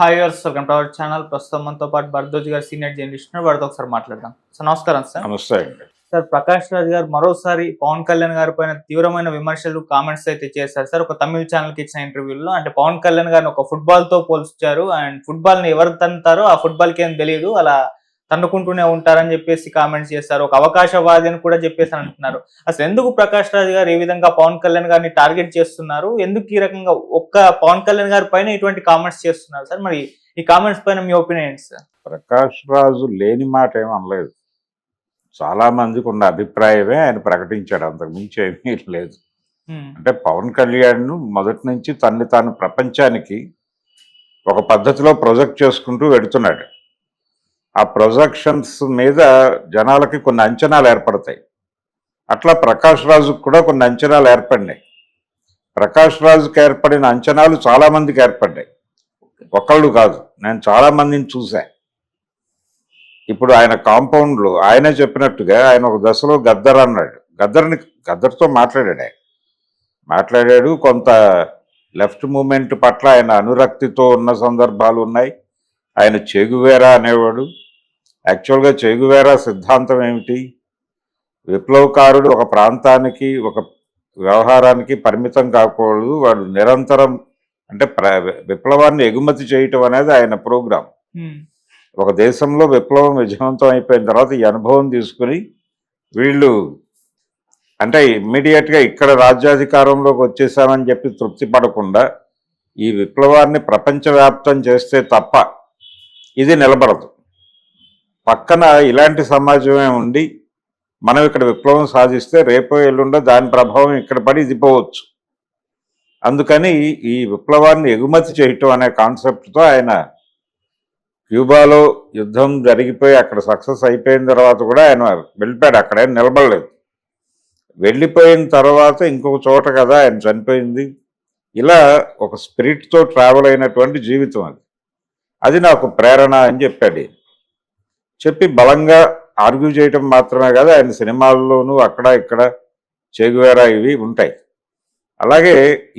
Hi వర్స్ welcome to our channel ప్రస్తుతం మనతో పాటు భరద్వాజ్ గారు సీనియర్ జర్నలిస్ట్. వారితో ఒకసారి మాట్లాడదాం. సార్ నమస్కారం సార్. నమస్తే సార్ ప్రకాష్ రాజ్ గారు మరోసారి పవన్ కళ్యాణ్ గారి పైన తీవ్రమైన విమర్శలు కామెంట్స్ అయితే చేశారు. సార్ ఒక తమిళ ఛానల్కి ఇచ్చిన ఇంటర్వ్యూలో అంటే పవన్ కళ్యాణ్ గారిని ఒక ఫుట్బాల్తో పోల్చారు. అండ్ ఫుట్బాల్ని ఎవరు తంతారో ఆ ఫుట్బాల్కి ఏం తెలియదు అలా తన్నుకుంటూనే ఉంటారని చెప్పేసి కామెంట్స్ చేస్తారు. ఒక అవకాశవాది అని కూడా చెప్పేసి అంటున్నారు. అసలు ఎందుకు ప్రకాష్ రాజ్ గారు ఈ విధంగా పవన్ కళ్యాణ్ గారిని టార్గెట్ చేస్తున్నారు? ఎందుకు ఈ రకంగా ఒక్క పవన్ కళ్యాణ్ గారి పైన ఇటువంటి కామెంట్స్ చేస్తున్నారు సార్? మరి ఈ కామెంట్స్ పైన మీ ఒపీనియన్ సార్? ప్రకాష్ రాజు లేని మాట ఏం అనలేదు. చాలా మందికి ఉన్న అభిప్రాయమే ఆయన ప్రకటించాడు. అంతకు మించి ఏమీ లేదు. అంటే పవన్ కళ్యాణ్ మొదటి నుంచి తన్ని తాను ప్రపంచానికి ఒక పద్ధతిలో ప్రొజెక్ట్ చేసుకుంటూ వెడుతున్నాడు. ఆ ప్రొజెక్షన్స్ మీద జనాలకి కొన్ని అంచనాలు ఏర్పడతాయి. అట్లా ప్రకాష్ రాజుకు కూడా కొన్ని అంచనాలు ఏర్పడినాయి. ప్రకాష్ రాజుకి ఏర్పడిన అంచనాలు చాలామందికి ఏర్పడ్డాయి. ఒకళ్ళు కాదు నేను చాలా మందిని చూసా ఇప్పుడు ఆయన కాంపౌండ్లో ఆయనే చెప్పినట్టుగా ఆయన ఒక దశలో గద్దర్ అన్నాడు. గద్దర్ని గద్దర్తో మాట్లాడాడు ఆయన. మాట్లాడాడు కొంత లెఫ్ట్ మూమెంట్ పట్ల ఆయన అనురక్తితో ఉన్న సందర్భాలు ఉన్నాయి. ఆయన చెగువేరా అనేవాడు. యాక్చువల్గా చెగువేరా సిద్ధాంతం ఏమిటి? విప్లవకారుడు ఒక ప్రాంతానికి ఒక వ్యవహారానికి పరిమితం కాకూడదు. వాడు నిరంతరం అంటే ప్ర విప్లవాన్ని ఎగుమతి చేయటం అనేది ఆయన ప్రోగ్రాం. ఒక దేశంలో విప్లవం విజయవంతం అయిపోయిన తర్వాత ఈ అనుభవం తీసుకుని వీళ్ళు అంటే ఇమ్మీడియట్గా ఇక్కడ రాజ్యాధికారంలోకి వచ్చేసామని చెప్పి తృప్తి పడకుండా ఈ విప్లవాన్ని ప్రపంచవ్యాప్తం చేస్తే తప్ప ఇది నిలబడదు. పక్కన ఇలాంటి సమాజమే ఉండి మనం ఇక్కడ విప్లవం సాధిస్తే రేపో ఎల్లుండో దాని ప్రభావం ఇక్కడ పడి ఇది పోవచ్చు. అందుకని ఈ విప్లవాన్ని ఎగుమతి చేయటం అనే కాన్సెప్ట్తో ఆయన క్యూబాలో యుద్ధం జరిగిపోయి అక్కడ సక్సెస్ అయిపోయిన తర్వాత కూడా ఆయన వెళ్ళిపోయాడు. అక్కడ నిలబడలేదు. వెళ్ళిపోయిన తర్వాత ఇంకొక చోట కదా ఆయన చనిపోయింది. ఇలా ఒక స్పిరిట్తో ట్రావెల్ అయినటువంటి జీవితం అది. అది నాకు ప్రేరణ అని చెప్పాడు. చెప్పి బలంగా ఆర్గ్యూ చేయటం మాత్రమే కాదు ఆయన సినిమాల్లోనూ అక్కడ ఇక్కడ చేగువేరా ఇవి ఉంటాయి. అలాగే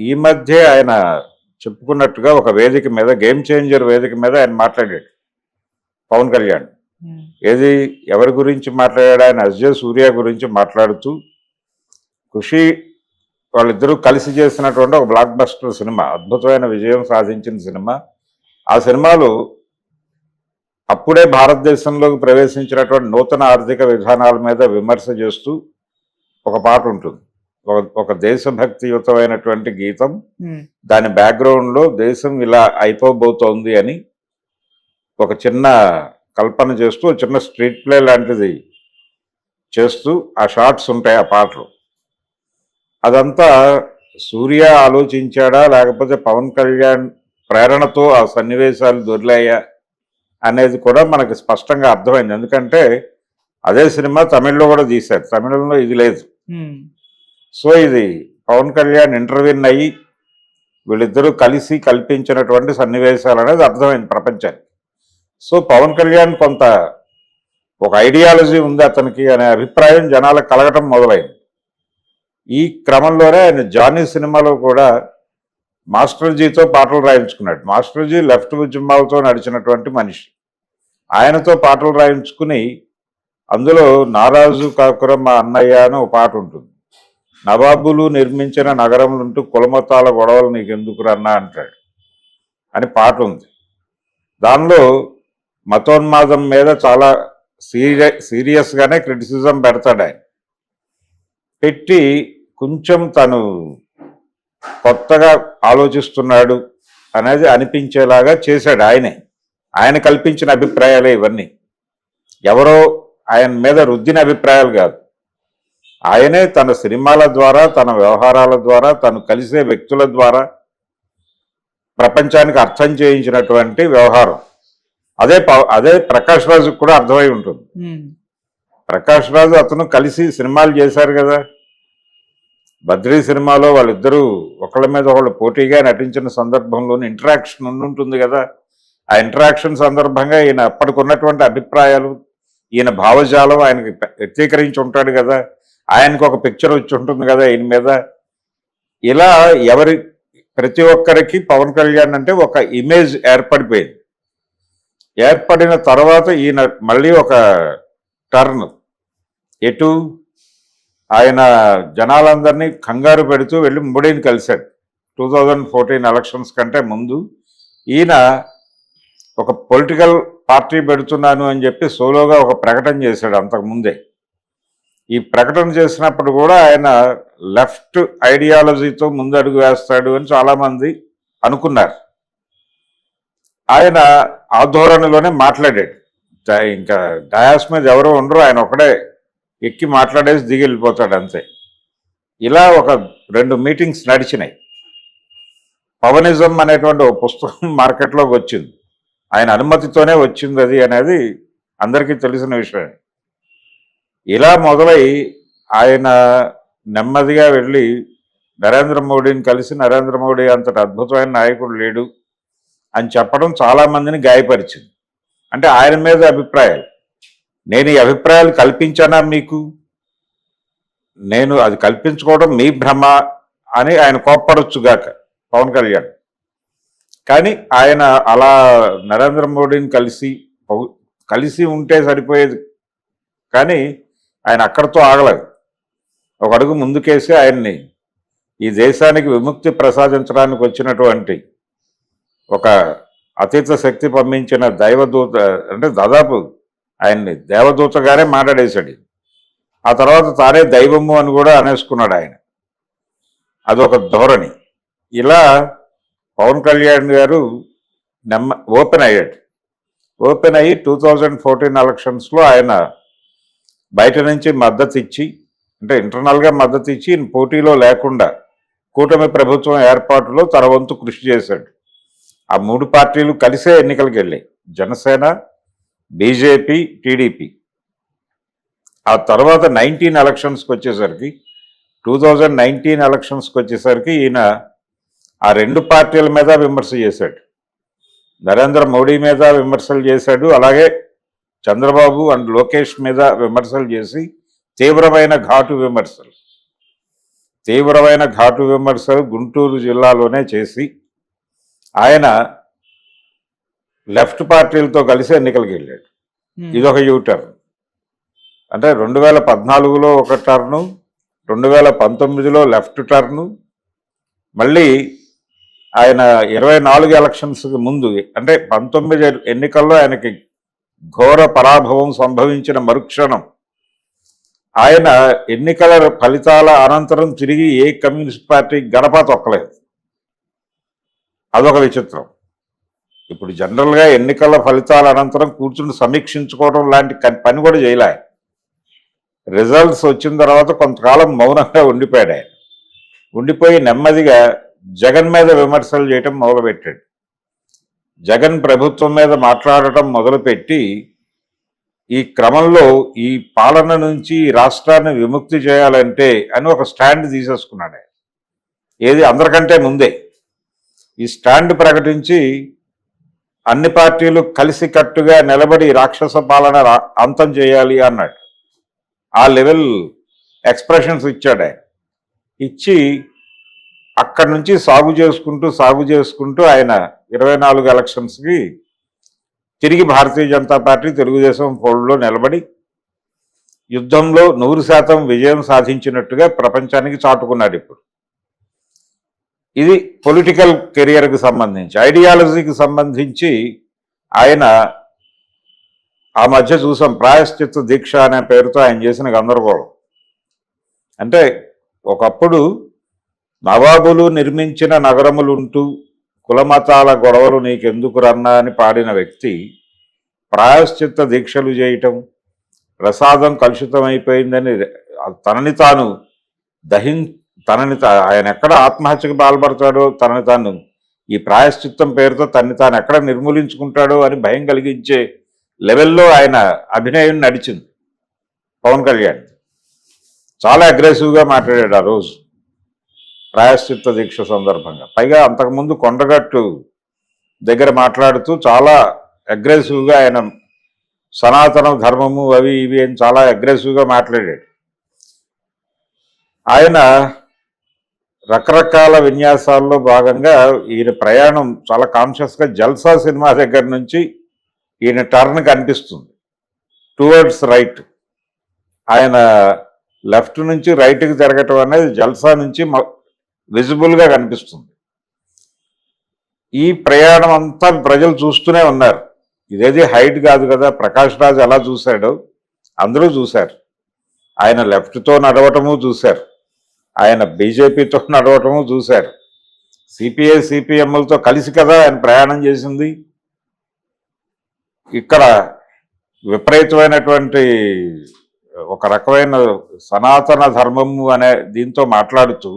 ఈ మధ్య ఆయన చెప్పుకున్నట్టుగా ఒక వేదిక మీద గేమ్ చేంజర్ వేదిక మీద ఆయన మాట్లాడాడు పవన్ కళ్యాణ్. ఉమ్, ఏది ఎవరి గురించి మాట్లాడాడు? ఆయన అజయ్ సూర్య గురించి మాట్లాడుతూ ఖుషి వాళ్ళిద్దరూ కలిసి చేసినటువంటి ఒక బ్లాక్ బస్టర్ సినిమా అద్భుతమైన విజయం సాధించిన సినిమా. ఆ సినిమాలో అప్పుడే భారతదేశంలోకి ప్రవేశించినటువంటి నూతన ఆర్థిక విధానాల మీద విమర్శ చేస్తూ ఒక పాట ఉంటుంది. ఒక ఒక దేశభక్తియుతమైనటువంటి గీతం. ఉమ్, దాని బ్యాక్గ్రౌండ్లో దేశం ఇలా అయిపోబోతోంది అని ఒక చిన్న కల్పన చేస్తూ ఒక చిన్న స్ట్రీట్ ప్లే లాంటిది చేస్తూ ఆ షార్ట్స్ ఉంటాయి ఆ పాటలు. అదంతా సూర్య ఆలోచించాడా లేకపోతే పవన్ కళ్యాణ్ ప్రేరణతో ఆ సన్నివేశాలు దొరిలాయా అనేది కూడా మనకి స్పష్టంగా అర్థమైంది. ఎందుకంటే అదే సినిమా తమిళ్ళో కూడా తీశారు. తమిళంలో ఇది లేదు. సో ఇది పవన్ కళ్యాణ్ ఇంటర్వ్యూన్ అయ్యి వీళ్ళిద్దరూ కలిసి కల్పించినటువంటి సన్నివేశాలు అనేది అర్థమైంది ప్రపంచానికి. సో పవన్ కళ్యాణ్ కొంత ఒక ఐడియాలజీ ఉంది అతనికి అనే అభిప్రాయం జనాలకు కలగటం మొదలైంది. ఈ క్రమంలోనే ఆయన జానీ సినిమాలో కూడా మాస్టర్జీతో పాటలు రాయించుకున్నాడు. మాస్టర్జీ లెఫ్ట్ ఉద్యమాలతో నడిచినటువంటి మనిషి. ఆయనతో పాటలు రాయించుకుని అందులో నారాజు కాకురం మా అన్నయ్య అని ఒక పాట ఉంటుంది. నవాబులు నిర్మించిన నగరములుంటూ కులమతాల గొడవలు నీకు ఎందుకు రన్నా అంటాడు. అని పాట ఉంది. దానిలో మతోన్మాదం మీద చాలా సీరియ సీరియస్గానే క్రిటిసిజం పెడతాడు ఆయన పెట్టి కొంచెం తను కొత్తగా ఆలోచిస్తున్నాడు అనేది అనిపించేలాగా చేశాడు ఆయనే. ఆయన కల్పించిన అభిప్రాయాలే ఇవన్నీ. ఎవరో ఆయన మీద రుద్దిన అభిప్రాయాలు కాదు. ఆయనే తన సినిమాల ద్వారా తన వ్యవహారాల ద్వారా తను కలిసే వ్యక్తుల ద్వారా ప్రపంచానికి అర్థం చేయించినటువంటి వ్యవహారం. అదే అదే ప్రకాష్ రాజుకు కూడా అర్థమై ఉంటుంది. ప్రకాష్ రాజు అతను కలిసి సినిమాలు చేశారు కదా. బద్రీ సినిమాలో వాళ్ళిద్దరూ ఒకళ్ళ మీద ఒకళ్ళు పోటీగా నటించిన సందర్భంలోని ఇంటరాక్షన్ ఉంటుంది కదా. ఆ ఇంటరాక్షన్ సందర్భంగా ఈయన అప్పటికున్నటువంటి అభిప్రాయాలు ఈయన భావజాలం ఆయనకి వ్యక్తీకరించి ఉంటాడు కదా. ఆయనకు ఒక పిక్చర్ వచ్చి ఉంటుంది కదా ఈయన మీద. ఇలా ఎవరి ప్రతి ఒక్కరికి పవన్ కళ్యాణ్ అంటే ఒక ఇమేజ్ ఏర్పడిపోయింది. ఏర్పడిన తర్వాత ఈయన మళ్ళీ ఒక టర్న్ ఎటు? ఆయన జనాలందరినీ కంగారు పెడుతూ వెళ్ళి మోడీని కలిశాడు. టూ థౌజండ్ ఫోర్టీన్ ఎలక్షన్స్ కంటే ముందు ఈయన ఒక పొలిటికల్ పార్టీ పెడుతున్నాను అని చెప్పి సోలోగా ఒక ప్రకటన చేశాడు అంతకు ముందే. ఈ ప్రకటన చేసినప్పుడు కూడా ఆయన లెఫ్ట్ ఐడియాలజీతో ముందడుగు వేస్తాడు అని చాలామంది అనుకున్నారు. ఆయన ఆ ధోరణిలోనే మాట్లాడాడు. ఇంకా డయాస్ మీద ఎవరు ఉండరు ఆయన ఒకడే. ఎక్కి మాట్లాడేసి దిగి వెళ్ళిపోతాడు అంతే. ఇలా ఒక రెండు మీటింగ్స్ నడిచినాయి. పవనిజం అనేటువంటి ఒక పుస్తకం మార్కెట్లోకి వచ్చింది. ఆయన అనుమతితోనే వచ్చింది అది అనేది అందరికీ తెలిసిన విషయం. ఇలా మొదలై ఆయన నెమ్మదిగా వెళ్ళి నరేంద్ర మోడీని కలిసి నరేంద్ర మోడీ అంతటి అద్భుతమైన నాయకుడు లేడు అని చెప్పడం చాలా మందిని గాయపరిచింది. అంటే ఆయన మీద అభిప్రాయాలు. నేను ఈ అభిప్రాయాలు కల్పించానా మీకు? నేను అది కల్పించుకోవడం మీ భ్రమ అని ఆయన కోప్పడొచ్చుగాక పవన్ కళ్యాణ్. కానీ ఆయన అలా నరేంద్ర మోడీని కలిసి కలిసి ఉంటే సరిపోయేది. కానీ ఆయన అక్కడితో ఆగలేదు. ఒక అడుగు ముందుకేసి ఆయన్ని ఈ దేశానికి విముక్తి ప్రసాదించడానికి వచ్చినటువంటి ఒక అతీత శక్తి పంపించిన దైవదూత అంటే దాదాపు ఆయన్ని దేవదూత గారే మాట్లాడేశాడు. ఆ తర్వాత తానే దైవము అని కూడా అనేసుకున్నాడు ఆయన. అదొక ధోరణి. ఇలా పవన్ కళ్యాణ్ గారు నెమ్మ ఓపెన్ అయ్యాడు. ఓపెన్ అయ్యి టూ థౌజండ్ ఫోర్టీన్ ఎలక్షన్స్లో ఆయన బయట నుంచి మద్దతు ఇచ్చి అంటే ఇంటర్నల్గా మద్దతు ఇచ్చి పోటీలో లేకుండా కూటమి ప్రభుత్వం ఏర్పాటులో తన వంతు కృషి చేశాడు. ఆ మూడు పార్టీలు కలిసే ఎన్నికలకు వెళ్ళాయి జనసేన బీజేపీ టీడీపీ. ఆ తర్వాత నైన్టీన్ ఎలక్షన్స్కి వచ్చేసరికి టూ థౌజండ్ నైన్టీన్ ఎలక్షన్స్కి వచ్చేసరికి ఈయన ఆ రెండు పార్టీల మీద విమర్శ చేశాడు. నరేంద్ర మోడీ మీద విమర్శలు చేశాడు అలాగే చంద్రబాబు అండ్ లోకేష్ మీద విమర్శలు చేసి తీవ్రమైన ఘాటు విమర్శలు. తీవ్రమైన ఘాటు విమర్శలు గుంటూరు జిల్లాలోనే చేసి ఆయన లెఫ్ట్ పార్టీలతో కలిసి ఎన్నికలకు వెళ్ళాడు. ఇదొక యూటర్న్. అంటే రెండు వేల పద్నాలుగులో ఒక టర్ను రెండు వేల పంతొమ్మిదిలో లెఫ్ట్ టర్ను. మళ్ళీ ఆయన ఇరవై నాలుగు ఎలక్షన్స్కి ముందు అంటే పంతొమ్మిది ఎన్నికల్లో ఆయనకి ఘోర పరాభవం సంభవించిన మరుక్షణం ఆయన ఎన్నికల ఫలితాల అనంతరం తిరిగి ఏ కమ్యూనిస్ట్ పార్టీ గడప తొక్కలేదు. అదొక విచిత్రం. ఇప్పుడు జనరల్గా ఎన్నికల ఫలితాల అనంతరం కూర్చుని సమీక్షించుకోవడం లాంటి పని కూడా చేయలే రిజల్ట్స్ వచ్చిన తర్వాత కొంతకాలం మౌనంగా ఉండిపోయాడు ఆయన. ఉండిపోయి నెమ్మదిగా జగన్ మీద విమర్శలు చేయటం మొదలుపెట్టాడు. జగన్ ప్రభుత్వం మీద మాట్లాడటం మొదలుపెట్టి ఈ క్రమంలో ఈ పాలన నుంచి రాష్ట్రాన్ని విముక్తి చేయాలంటే అని ఒక స్టాండ్ తీసేసుకున్నాడు ఏది అందరికంటే ముందే. ఈ స్టాండ్ ప్రకటించి అన్ని పార్టీలు కలిసికట్టుగా నిలబడి రాక్షస పాలన రా- అంతం చేయాలి అన్నాడు. ఆ లెవెల్ ఎక్స్ప్రెషన్స్ ఇచ్చాడు ఆయన. ఇచ్చి అక్కడి నుంచి సాగు చేసుకుంటూ సాగు చేసుకుంటూ ఆయన ఇరవై నాలుగు ఎలక్షన్స్కి తిరిగి భారతీయ జనతా పార్టీ తెలుగుదేశం ఫోల్డ్లో నిలబడి యుద్ధంలో నూరు శాతం విజయం సాధించినట్టుగా ప్రపంచానికి చాటుకున్నాడు ఇప్పుడు. ఇది పొలిటికల్ కెరియర్కి సంబంధించి ఐడియాలజీకి సంబంధించి ఆయన ఆ మధ్య చూసాం ప్రాయశ్చిత్త దీక్ష అనే పేరుతో ఆయన చేసిన గందరగోళం. అంటే ఒకప్పుడు నవాబులు నిర్మించిన నగరములుంటూ కులమతాల గొడవలు నీకెందుకు రన్నా అని పాడిన వ్యక్తి ప్రాయశ్చిత్త దీక్షలు చేయటం ప్రసాదం కలుషితమైపోయిందని తనని తాను దహిం తనని ఆయన ఎక్కడ ఆత్మహత్యకు పాల్పడతాడో తనని తాను ఈ ప్రాయశ్చిత్తం పేరుతో తనని తాను ఎక్కడ నిర్మూలించుకుంటాడో అని భయం కలిగించే లెవెల్లో ఆయన అభినయం నడిచింది పవన్ కళ్యాణ్. చాలా అగ్రెసివ్గా మాట్లాడాడు ఆ రోజు ప్రాయశ్చిత్త దీక్ష సందర్భంగా. పైగా అంతకుముందు కొండగట్టు దగ్గర మాట్లాడుతూ చాలా అగ్రెసివ్గా ఆయన సనాతన ధర్మము అవి ఇవి అని చాలా అగ్రెసివ్గా మాట్లాడాడు. ఆయన రకరకాల విన్యాసాల్లో భాగంగా ఈయన ప్రయాణం చాలా కాన్షియస్గా జల్సా సినిమా దగ్గర నుంచి ఈయన టర్న్ కనిపిస్తుంది టువర్డ్స్ రైట్ ఆయన లెఫ్ట్ నుంచి రైట్కి జరగటం అనేది జల్సా నుంచి విజిబుల్గా కనిపిస్తుంది. ఈ ప్రయాణం అంతా ప్రజలు చూస్తూనే ఉన్నారు. ఇదేది హైట్ కాదు కదా ప్రకాష్ రాజ్ ఎలా చూశాడో. అందరూ చూశారు. ఆయన లెఫ్ట్తో నడవటము చూశారు. ఆయన బీజేపీతో నడవటము చూశారు. సిపిఐ సిపిఎంలతో కలిసి కదా ఆయన ప్రయాణం చేసింది. ఇక్కడ విపరీతమైనటువంటి ఒక రకమైన సనాతన ధర్మము అనే దీంతో మాట్లాడుతూ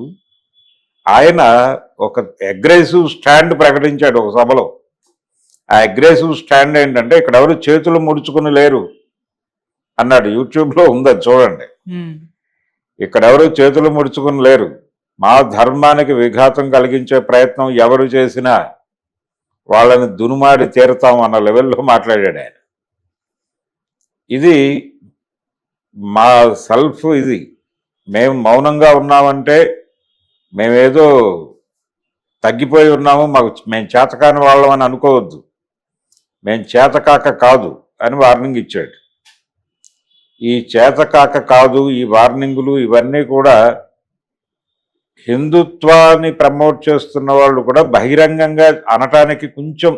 ఆయన ఒక అగ్రెసివ్ స్టాండ్ ప్రకటించాడు ఒక సభలో. ఆ అగ్రెసివ్ స్టాండ్ ఏంటంటే ఇక్కడ ఎవరు చేతులు ముడుచుకుని లేరు అన్నాడు. యూట్యూబ్లో ఉంది చూడండి. ఇక్కడ చేతులు ముడుచుకుని లేరు. మా ధర్మానికి విఘాతం కలిగించే ప్రయత్నం ఎవరు చేసినా వాళ్ళని దునుమాడి తీరుతాం అన్న లెవెల్లో మాట్లాడాడు ఆయన. ఇది మా సెల్ఫ్ ఇది. మేము మౌనంగా ఉన్నామంటే మేమేదో తగ్గిపోయి ఉన్నాము మాకు మేము చేతకాని వాళ్ళం అని అనుకోవద్దు. మేము చేతకాక కాదు అని వార్నింగ్ ఇచ్చాడు. ఈ చేతకాక కాదు ఈ వార్నింగులు ఇవన్నీ కూడా హిందుత్వాన్ని ప్రమోట్ చేస్తున్న వాళ్ళు కూడా బహిరంగంగా అనటానికి కొంచెం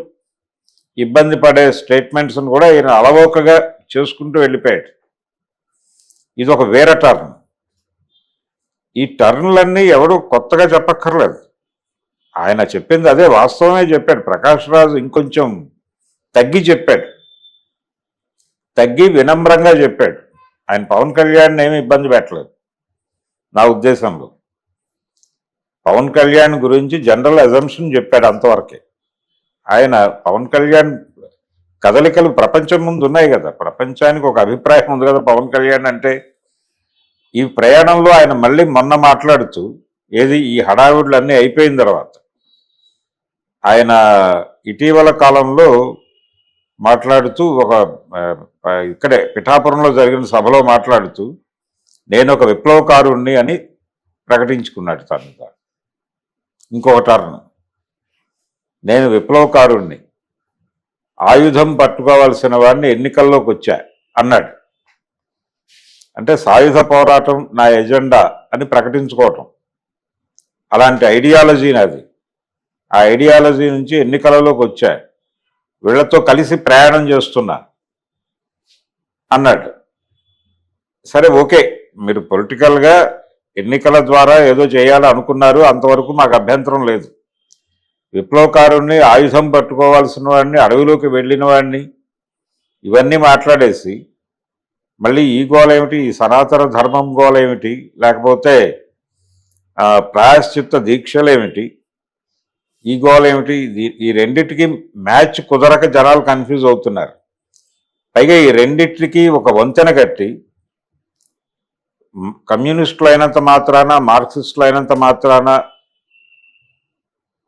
ఇబ్బంది పడే స్టేట్మెంట్స్ని కూడా ఈయన అలవోకగా చేసుకుంటూ వెళ్ళిపోయాడు. ఇది ఒక వేరే టర్న్ ఈ టర్న్లన్నీ ఎవడు కొత్తగా చెప్పక్కర్లేదు. ఆయన చెప్పింది అదే వాస్తవమే చెప్పాడు. ప్రకాష్ రాజు ఇంకొంచెం తగ్గి చెప్పాడు. తగ్గి వినమ్రంగా చెప్పాడు. ఆయన పవన్ కళ్యాణ్ ఏమీ ఇబ్బంది పెట్టలేదు నా ఉద్దేశంలో. పవన్ కళ్యాణ్ గురించి జనరల్ అజంప్షన్ చెప్పాడు అంతవరకే. ఆయన పవన్ కళ్యాణ్ కదలికలు ప్రపంచం ముందు ఉన్నాయి కదా ప్రపంచానికి ఒక అభిప్రాయం ఉంది కదా పవన్ కళ్యాణ్ అంటే ఈ ప్రయాణంలో ఆయన మళ్ళీ మొన్న మాట్లాడుతూ ఏది ఈ హడావుడులు అన్నీ అయిపోయిన తర్వాత ఆయన ఇటీవల కాలంలో మాట్లాడుతూ ఒక ఇక్కడే పిఠాపురంలో జరిగిన సభలో మాట్లాడుతూ నేను ఒక విప్లవకారుణ్ణి అని ప్రకటించుకున్నాడు తను ఇంకో ఇంకొక టర్న్. నేను విప్లవకారుణ్ణి. ఆయుధం పట్టుకోవాల్సిన వాడిని ఎన్నికల్లోకి వచ్చా అన్నాడు. అంటే సాయుధ పోరాటం నా ఎజెండా అని ప్రకటించుకోవటం. అలాంటి ఐడియాలజీ నాది. ఆ ఐడియాలజీ నుంచి ఎన్నికలలోకి వచ్చా. వీళ్ళతో కలిసి ప్రయాణం చేస్తున్నా. అన్నాడు. సరే ఓకే. మీరు పొలిటికల్గా ఎన్నికల ద్వారా ఏదో చేయాలి అనుకున్నారు అంతవరకు మాకు అభ్యంతరం లేదు. విప్లవకారుణ్ణి ఆయుధం పట్టుకోవాల్సిన వాడిని అడవిలోకి వెళ్ళిన వాడిని ఇవన్నీ మాట్లాడేసి మళ్ళీ ఈ గోల ఏమిటి? ఈ సనాతన ధర్మం గోల ఏమిటి? లేకపోతే ప్రాయశ్చిత్త దీక్షలేమిటి ఈ గోల ఏమిటి? ఈ రెండిటికి మ్యాచ్ కుదరక జనాలు కన్ఫ్యూజ్ అవుతున్నారు. పైగా ఈ రెండిటికి ఒక వంతెన కట్టి కమ్యూనిస్టులు అయినంత మాత్రాన మార్క్సిస్టులు అయినంత మాత్రాన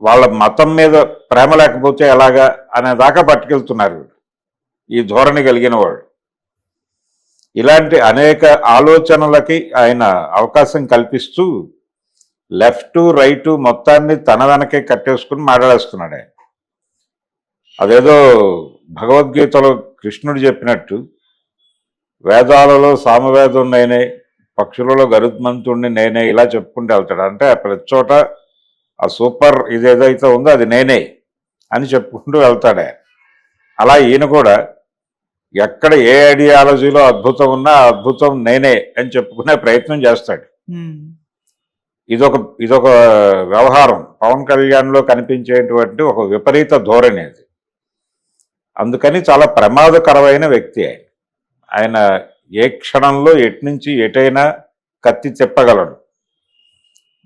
వాళ్ళ మతం మీద ప్రేమ లేకపోతే ఎలాగా అనే దాకా పట్టుకెళ్తున్నారు ఈ ధోరణి కలిగిన వాడు ఇలాంటి అనేక ఆలోచనలకి ఆయన అవకాశం కల్పిస్తూ లెఫ్ట్ రైట్ మొత్తాన్ని తన వెనకే కట్టేసుకుని మాట్లాడేస్తున్నాడు ఆయన. అదేదో భగవద్గీతలో కృష్ణుడు చెప్పినట్టు వేదాలలో సామవేదం నేనే పక్షులలో గరుత్మంతుణ్ణి నేనే ఇలా చెప్పుకుంటూ వెళ్తాడు. అంటే ప్రతి చోట ఆ సూపర్ ఇదేదైతే ఉందో అది నేనే అని చెప్పుకుంటూ వెళ్తాడు. అలా ఈయన కూడా ఎక్కడ ఏ ఐడియాలజీలో అద్భుతం ఉన్నా ఆ అద్భుతం నేనే అని చెప్పుకునే ప్రయత్నం చేస్తాడు. ఇదొక ఇదొక వ్యవహారం. పవన్ కళ్యాణ్లో కనిపించేటువంటి ఒక విపరీత ధోరణి అది. అందుకని చాలా ప్రమాదకరమైన వ్యక్తి ఆయన. ఆయన ఏ క్షణంలో ఎటు నుంచి ఎటైనా కత్తి చెప్పగలడు.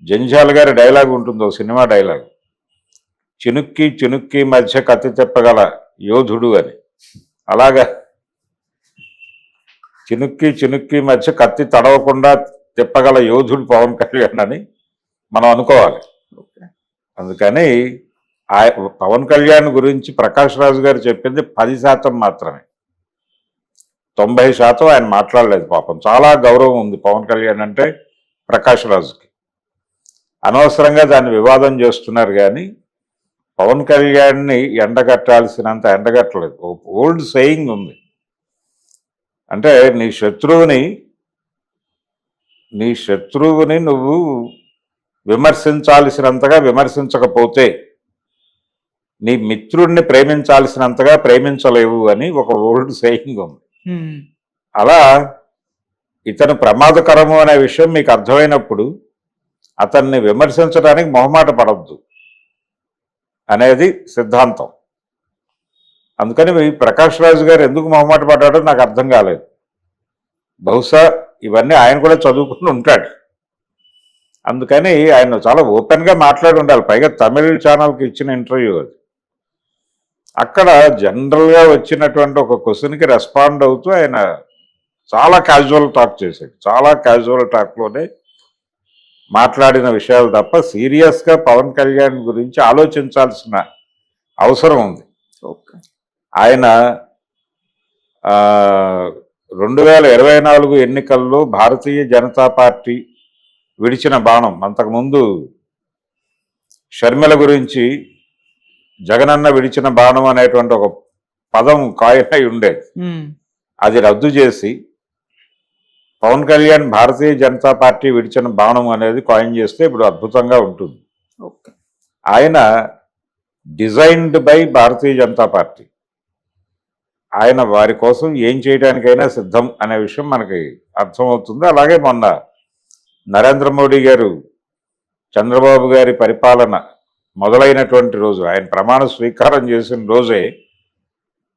జంజాల్ గారి డైలాగ్ ఉంటుంది సినిమా డైలాగ్. చినుక్కి చినుక్కి మధ్య కత్తి చెప్పగల యోధుడు అని. అలాగా చినుక్కి చినుక్కి మధ్య కత్తి తడవకుండా తిప్పగల యోధుడు పవన్ కళ్యాణ్ అని మనం అనుకోవాలి. అందుకని పవన్ కళ్యాణ్ గురించి ప్రకాష్ రాజు గారు చెప్పింది పది శాతం మాత్రమే. తొంభై శాతం ఆయన మాట్లాడలేదు పాపం. చాలా గౌరవం ఉంది పవన్ కళ్యాణ్ అంటే ప్రకాష్ రాజుకి. అనవసరంగా దాన్ని వివాదం చేస్తున్నారు కానీ పవన్ కళ్యాణ్ని ఎండగట్టాల్సినంత ఎండగట్టలేదు. ఓల్డ్ సేయింగ్ ఉంది. అంటే నీ శత్రువుని నీ శత్రువుని నువ్వు విమర్శించాల్సినంతగా విమర్శించకపోతే నీ మిత్రుడిని ప్రేమించాల్సినంతగా ప్రేమించలేవు అని ఒక ఓల్డ్ సేయింగ్ ఉంది. అలా ఇతను ప్రమాదకరము అనే విషయం మీకు అర్థమైనప్పుడు అతన్ని విమర్శించడానికి మొహమాట పడద్దు అనేది సిద్ధాంతం. అందుకని ప్రకాష్ రాజు గారు ఎందుకు మొహమాట పడ్డాడో నాకు అర్థం కాలేదు. బహుశా ఇవన్నీ ఆయన కూడా చదువుకుని ఉంటాడు. అందుకని ఆయన చాలా ఓపెన్గా మాట్లాడి ఉండాలి. పైగా తమిళ ఛానల్కి ఇచ్చిన ఇంటర్వ్యూ అది. అక్కడ జనరల్గా వచ్చినటువంటి ఒక క్వశ్చన్కి రెస్పాండ్ అవుతూ ఆయన చాలా క్యాజువల్ టాక్ చేశాడు. చాలా క్యాజువల్ టాక్లోనే మాట్లాడిన విషయాలు తప్ప సీరియస్గా పవన్ కళ్యాణ్ గురించి ఆలోచించాల్సిన అవసరం ఉంది. ఓకే. ఆయన రెండు వేల ఇరవై నాలుగు ఎన్నికల్లో భారతీయ జనతా పార్టీ విడిచిన బాణం అంతకుముందు షర్మిల గురించి జగనన్న విడిచిన బాణం అనేటువంటి ఒక పదం కాయనై ఉండేది. ఉమ్, అది రద్దు చేసి పవన్ కళ్యాణ్ భారతీయ జనతా పార్టీ విడిచిన బాణం అనేది కాయిన్ చేస్తే ఇప్పుడు అద్భుతంగా ఉంటుంది. ఆయన designed by Bharatiya Janata party. ఆయన వారి కోసం ఏం చేయడానికైనా సిద్ధం అనే విషయం మనకి అర్థమవుతుంది. అలాగే మొన్న నరేంద్ర మోడీ గారు చంద్రబాబు గారి పరిపాలన మొదలైనటువంటి రోజు ఆయన ప్రమాణ స్వీకారం చేసిన రోజే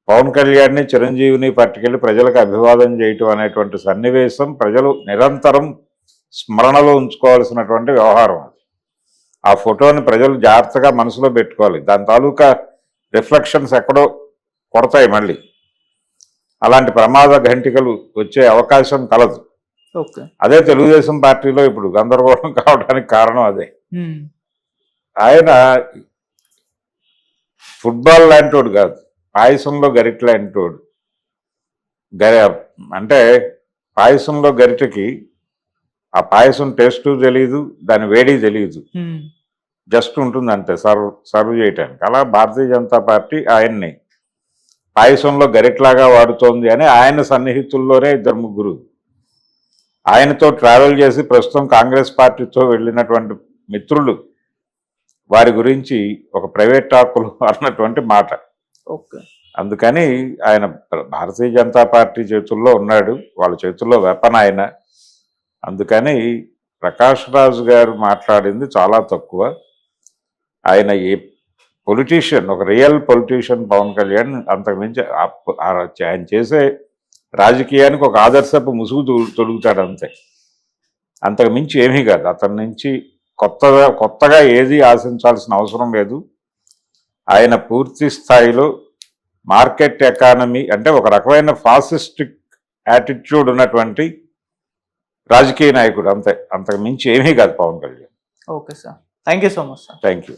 పవన్ కళ్యాణ్ని చిరంజీవిని పట్టుకెళ్ళి ప్రజలకు అభివాదం చేయటం అనేటువంటి సన్నివేశం ప్రజలు నిరంతరం స్మరణలో ఉంచుకోవాల్సినటువంటి వ్యవహారం అది. ఆ ఫోటోని ప్రజలు జాగ్రత్తగా మనసులో పెట్టుకోవాలి. దాని తాలూకా రిఫ్లెక్షన్స్ ఎక్కడో కొడతాయి మళ్ళీ. అలాంటి ప్రమాద ఘంటికలు వచ్చే అవకాశం కలదు. అదే తెలుగుదేశం పార్టీలో ఇప్పుడు గందరగోళం కావడానికి కారణం అదే. ఆయన ఫుట్బాల్ లాంటోడు కాదు పాయసంలో గరిట లాంటోడు. గరి అంటే పాయసంలో గరిటకి ఆ పాయసం టేస్టు తెలియదు దాని వేడి తెలియదు జస్ట్ ఉంటుంది అంతే సర్వ్ సర్వ్ చేయటానికి. అలా భారతీయ జనతా పార్టీ ఆయన్ని పాయసంలో గరిట్లాగా వాడుతోంది అని ఆయన సన్నిహితుల్లోనే ఇద్దరు ముగ్గురు. ఆయనతో ట్రావెల్ చేసి ప్రస్తుతం కాంగ్రెస్ పార్టీతో వెళ్ళినటువంటి మిత్రులు వారి గురించి ఒక ప్రైవేట్ టాకులు అన్నటువంటి మాట. ఓకే. అందుకని ఆయన భారతీయ జనతా పార్టీ చేతుల్లో ఉన్నాడు. వాళ్ళ చేతుల్లో వెపన్ ఆయన. అందుకని ప్రకాష్ రాజు గారు మాట్లాడింది చాలా తక్కువ. ఆయన ఏ పొలిటీషియన్ ఒక రియల్ పొలిటీషియన్ పవన్ కళ్యాణ్ అంతకుమించి ఆయన చేసే రాజకీయానికి ఒక ఆదర్శపు ముసుగు తొ- తొడుగుతాడు అంతే. అంతకు మించి ఏమీ కాదు. అతని నుంచి కొత్తగా కొత్తగా ఏది ఆశించాల్సిన అవసరం లేదు. ఆయన పూర్తి స్థాయిలో మార్కెట్ ఎకానమీ అంటే ఒక రకమైన ఫాసిస్టిక్ యాటిట్యూడ్ ఉన్నటువంటి రాజకీయ నాయకుడు. అంతే అంతకు మించి ఏమీ కాదు Pawan Kalyan. Okay sir. Thank you so much sir. Thank you